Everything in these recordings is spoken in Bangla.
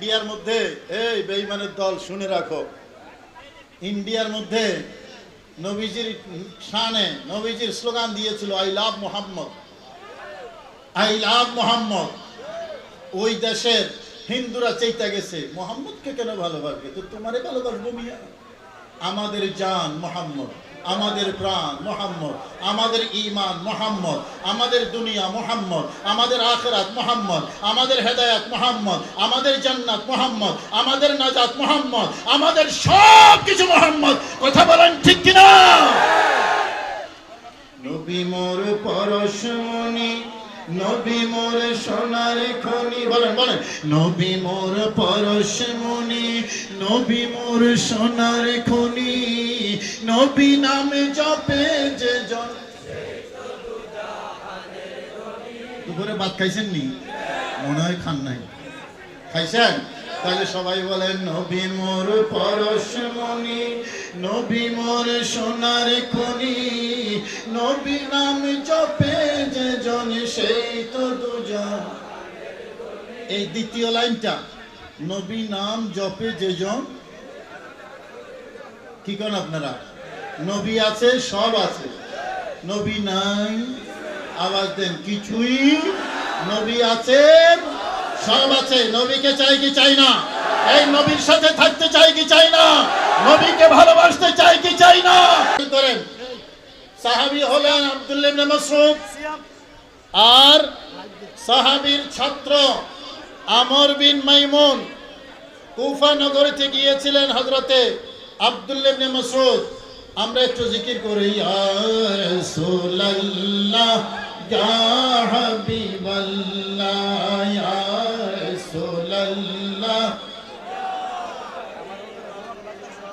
ইন্ডিয়ার মধ্যে, এই বেইমানের দল শুনে রাখো। ইন্ডিয়ার মধ্যে নবীজির শানে, নবীজির স্লোগান দিয়েছিল I love Mohammad I love Mohammad ওই দেশের হিন্দুরা চাইতে গেছে মোহাম্মদকে কেন ভালোবাসবে? তো তোমারে ভালোবাসবো মিয়া। আমাদের জান মোহাম্মদ। আমাদের প্রাণ মোহাম্মদ, আমাদের ইমান মোহাম্মদ, আমাদের দুনিয়া মোহাম্মদ, আমাদের আখরাত মোহাম্মদ, আমাদের হেদায়াত মোহাম্মদ, আমাদের জান্নাত মোহাম্মদ, আমাদের নাজাত মোহাম্মদ, আমাদের সব কিছু মোহাম্মদ। কথা বলেন ঠিক কিনা? নবী মোর পরশমণি, নবী মোর সোনার খনি। বলেন বলেন। নবী মোর পরশমণি নবী মোর সোনার খনি, নবী নামে জপে যে জন দুপুরে ভাত খাইছেন নি? মনে হয় খান নাই। খাইছেন? তাহলে সবাই বলেন, নবী মোর পরশমণি নবী মোর সোনার খনি, নবী নাম জপে যে জন, সেই তো দুজন। এই দ্বিতীয় লাইনটা। নবী নাম জপে যে জন কি করেন আপনারা? নবী আছে, সব আছে। নবী নাই, আওয়াজ দেন। কিছুই নবী আছে, সব আছে। নবীকে চাই কি চাই না? এই নবীর সাথে থাকতে চাই কি চাই না? নবীকে ভালোবাসতে চাই কি চাই না? করেন, সাহাবী হলেন আব্দুল্লাহ মাসউদ। আর সাহাবীর ছাত্র আমর বিন মাইমুন কুফা নগরীতে গিয়েছিলেন হজরতে আব্দুল্লাহ ইবনে মাসউদ। আমরা একটু জিকির করি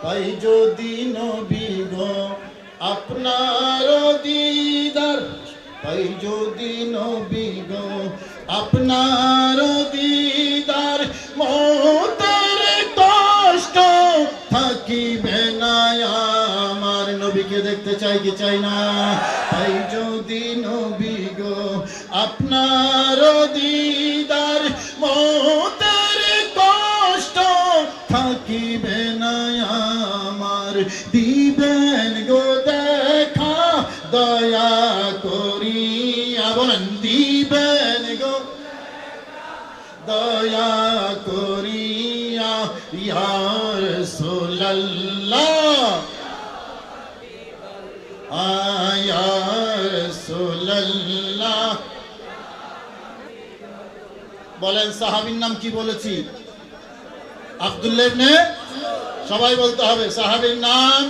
তাই যদি আপনার দিদার, তাই যদি নবী গো, আপনার দিদার চাই কি চাই না। তাই যদি নবী গো, আপনার দিদার মতের কষ্ট থাকিবে না আমার। দিবেন গো দেখা, দয়া করিয়া বলেন, দিবেন গো দয়া করিয়া ইয়ার সোল্লাহ আয়ার সোল্লাহ বলেন, সাহাবীর নাম কি বলেছি? আব্দুল্লাহ সবাই বলতে হবে, সাহাবীর নাম।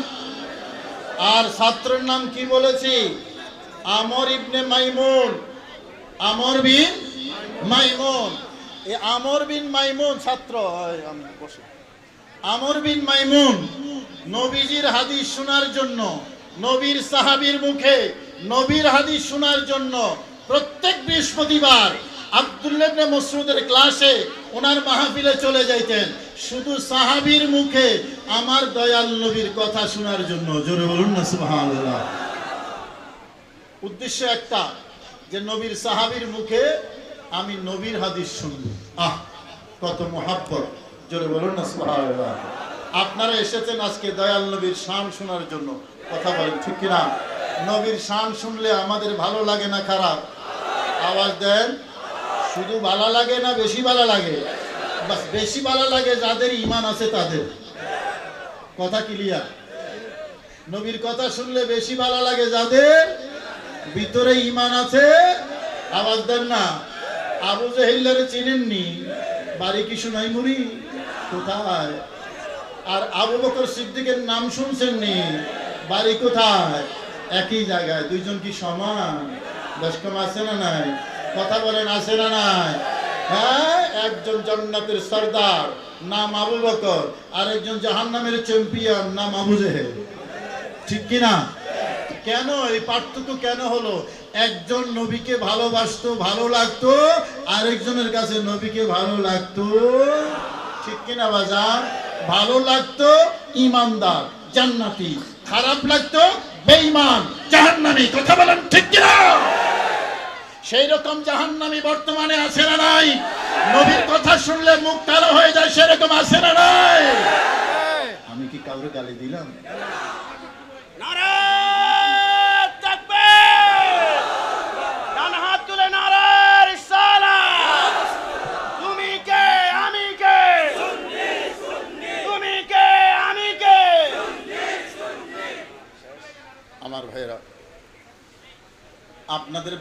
আর ছাত্রের নাম কি বলেছি? আমর ইবনে মাইমুন। আমর বিন মাইমুন। এই আমর বিন মাইমুন ছাত্র আমর বিন মাইমুন নবীজির হাদিস শোনার জন্য নবীর সাহাবীর মুখে নবীর হাদিস শোনার জন্য প্রত্যেক বৃহস্পতিবার আব্দুল্লাহ মসরুদের ক্লাসে ওনার মাহফিলে চলে যাইতেন। শুধু সাহাবীর মুখে আমার দয়াল নবীর কথা শোনার জন্য। জোরে বলুন না, সুবহানাল্লাহ। উদ্দেশ্য একটা, যে নবীর সাহাবীর মুখে আমি নবীর হাদিস শুনব। আহ, কত মহাব্বত। জোরে বলুন না, সুবহানাল্লাহ। আপনারা এসেছেন আজকে দয়াল নবীর শান শোনার জন্য। কথা বলেন, ঠিক কিনা? নবীর শান শুনলে আমাদের ভালো লাগে না খারাপ? আওয়াজ দেন। শুধু ভালো লাগে না বেশি ভালো লাগে? বেশি ভালো লাগে যাদের ইমান আছে তাদের। কথা ক্লিয়ার নবীর কথা শুনলে বেশি ভালো লাগে যাদের ভিতরে ইমান আছে? আওয়াজ দেন না। আবু জাহিল্লারে চিনেননি? বাড়ি কি মুড়ি কোথায়? আর আবু বকর সিদ্দিকের নাম শুনছেন নি বাড়ি কোথায়? একই জায়গায়। দুইজন কি সমান? কম আছে না নাই? কথা বলেন, আছে না নাই? হ্যাঁ একজন জান্নাতের সর্দার, নাম আবু বকর আর একজন জাহান্নামের চ্যাম্পিয়ন, নাম আবু জেহেল। ঠিক কিনা কেন? এই পার্থক্য কেন হলো? একজন নবীকে ভালোবাসতো, ভালো লাগতো, আরেকজনের কাছে নবীকে ভালো লাগতো। ঠিক কিনা বাজার ভালো লাগতো, ইমানদার, জান্নাতি। খারাপ লাগতো, বেঈমান, জাহান্নামি, কথা বলেন ঠিক কিনা? সেই রকম জাহান্নামি বর্তমানে আছে না নাই? নবীর কথা শুনলে মুখ কালো হয়ে যায়, সেরকম আছে না নাই? আমি কি কাউরে গালি দিলাম?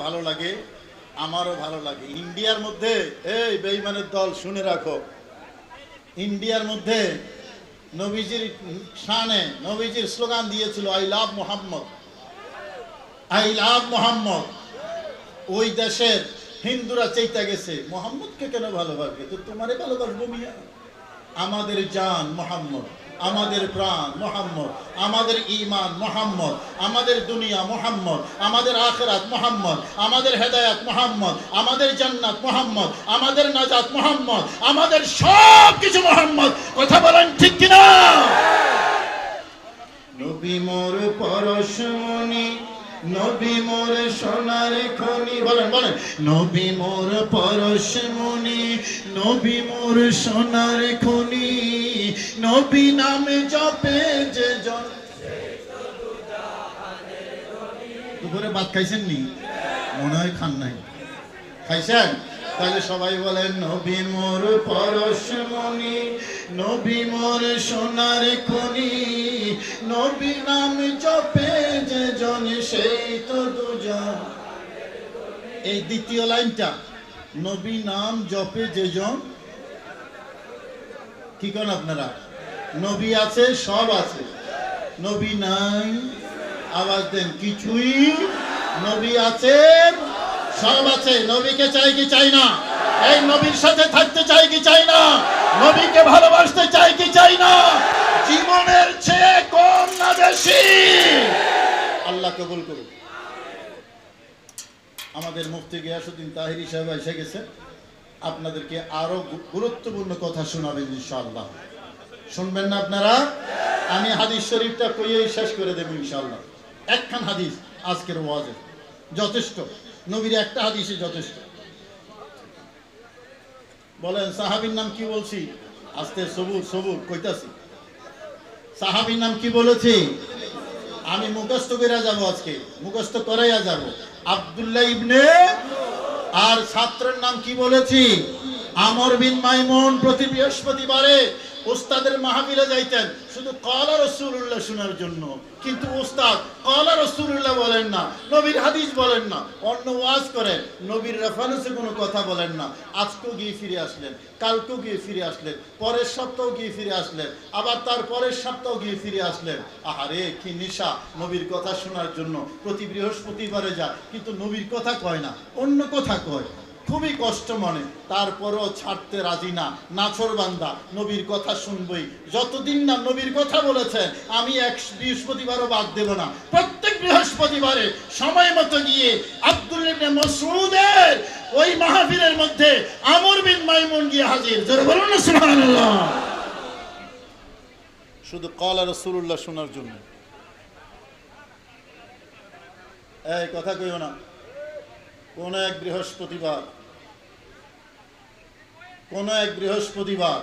ভালো লাগে, আমারও ভালো লাগে। ইন্ডিয়ার মধ্যে, এই বেইমানের দল, শুনে রাখো। ইন্ডিয়ার মধ্যে নবীজির শানে, নবীজির স্লোগান দিয়েছিল I love Mohammad I love Mohammad ওই দেশের হিন্দুরা চাইতে গেছে মোহাম্মদকে কেন ভালোবাসবে? তো তোমারে ভালোবাসবো মিয়া। আমাদের জান মোহাম্মদ, আমাদের প্রাণ মোহাম্মদ, আমাদের ইমান মোহাম্মদ, আমাদের দুনিয়া মোহাম্মদ, আমাদের আখরাত মোহাম্মদ, আমাদের হেদায়াত মোহাম্মদ, আমাদের জান্নাত মোহাম্মদ, আমাদের নাজাত মোহাম্মদ, আমাদের সব কিছু মোহাম্মদ। কথা বলেন ঠিক কিনা? নবী মোর পরশমণি নবী মোর সোনার খনি। বলেন বলেন। নবী মোর পরশমণি নবী মোর সোনার খনি, নবী নামে জপে যে জন দুপুরে ভাত খাইছেন নি? মনে হয় খান নাই। খাইছেন? তাহলে সবাই বলেন, নবী মোর পরশমণি নবী মোর সোনার খনি, নবী নাম জপে যে জন, সেই তো দুজন। এই দ্বিতীয় লাইনটা। নবী নাম জপে যে জন কি করেন আপনারা? নবী আছে, সব আছে। নবী নাই, আওয়াজ দেন। কিছুই নবী আছে, সব আছে। নবীকে চাই কি চাই না? এই নবীর সাথে থাকতে চাই কি চাই না? নবীকে ভালোবাসতে চাই কি চাই না? জীবনের চেয়ে কম না বেশি। আল্লাহ কবুল করুন আমাদের মুফতি গিয়াসুদ্দিন তাহিরি সাহেব এসে গেছে। আপনাদেরকে আরও গুরুত্বপূর্ণ কথা শোনাবেন ইনশাআল্লাহ। শুনবেন না আপনারা? আমি হাদিস শরীফটা কইয়েই শেষ করে দেব ইনশাআল্লাহ। একখান হাদিস আজকের ওয়াজে। যথেষ্ট। নবীর একটা হাদিসে যথেষ্ট। বলেন, সাহাবীর নাম কি বলছি? আস্তে সবুর সবুর, কইতাছি। সাহাবীর নাম কি বলেছি? আমি মুখস্থ করে যাব আজকে। মুখস্থ করাইয়া যাব। আবদুল্লাহ ইবনে আর ছাত্রের নাম কি বলেছি? আমর বিন মাইমন প্রতি বৃহস্পতিবারে ওস্তাদের মাহফিলে যাইতেন। শুধু কলা রসুল্লাহ শোনার জন্য। কিন্তু ওস্তাদ কলা রসুল্লাহ বলেন না, নবীর হাদিস বলেন না। অন্য ওয়াজ করেন, নবীর রেফারেন্সে কোনো কথা বলেন না। আজকেও গিয়ে ফিরে আসলেন, কালকেও গিয়ে ফিরে আসলেন, পরের সপ্তাহ গিয়ে ফিরে আসলেন, আবার তার পরের সপ্তাহ গিয়ে ফিরে আসলেন। আহারে, কি নিশা! নবীর কথা শোনার জন্য প্রতি বৃহস্পতিবারে যা, কিন্তু নবীর কথা কয় না, অন্য কথা কয়। খুবই কষ্ট মনে। তারপরও ছাড়তে রাজি না। নাছর বান্দা, নবীর কথা শুনবই। যতদিন না নবীর কথা বলেছেন, আমি এক বৃহস্পতিবারও বাদ দেব না। প্রত্যেক বৃহস্পতিবারে সময় মতো গিয়ে আব্দুল ইবনে মসউদের ওই মাহফিলের মধ্যে আমর বিন মাইমুন গিয়ে হাজির। জোরে বলুন শুধু কলা রসুল্লাহ শোনার জন্য। এই কথা কইও না। কোন এক বৃহস্পতিবার কোন এক বৃহস্পতিবার,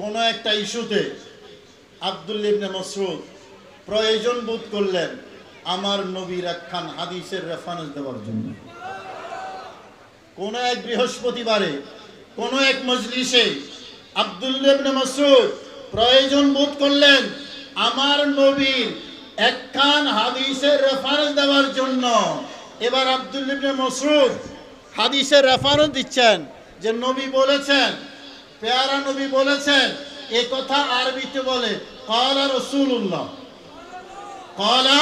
কোন একটা ইস্যুতে আব্দুল ইবনে মসরুদ প্রয়োজন বোধ করলেন আমার নবীর একখান হাদিসের রেফারেন্স দেওয়ার জন্য। কোন এক বৃহস্পতিবারে, কোন এক মজলিসে আব্দুল ইবনে মসরুদ প্রয়োজন বোধ করলেন আমার নবীর একখান হাদিসের রেফারেন্স দেওয়ার জন্য। এবার আব্দুল ইবনে মসরুদ হাদিসের রেফারেন্স দিচ্ছেন। যে নবী বলেছেন, পেয়ারা নবী বলেছেন, এ কথা আরবিতে বলে, কলা রসুল্লাহ কলা,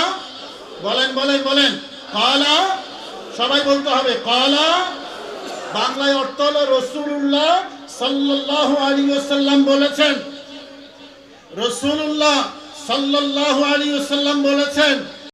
বলেন বলেন বলেন, কলা, সবাই বলতে হবে, কলা, বাংলায় অর্থ হলো রসুল্লাহ সাল্লাল্লাহু আলী ওসাল্লাম বলেছেন। রসুল্লাহ সাল্লাল্লাহু আলী ওসাল্লাম বলেছেন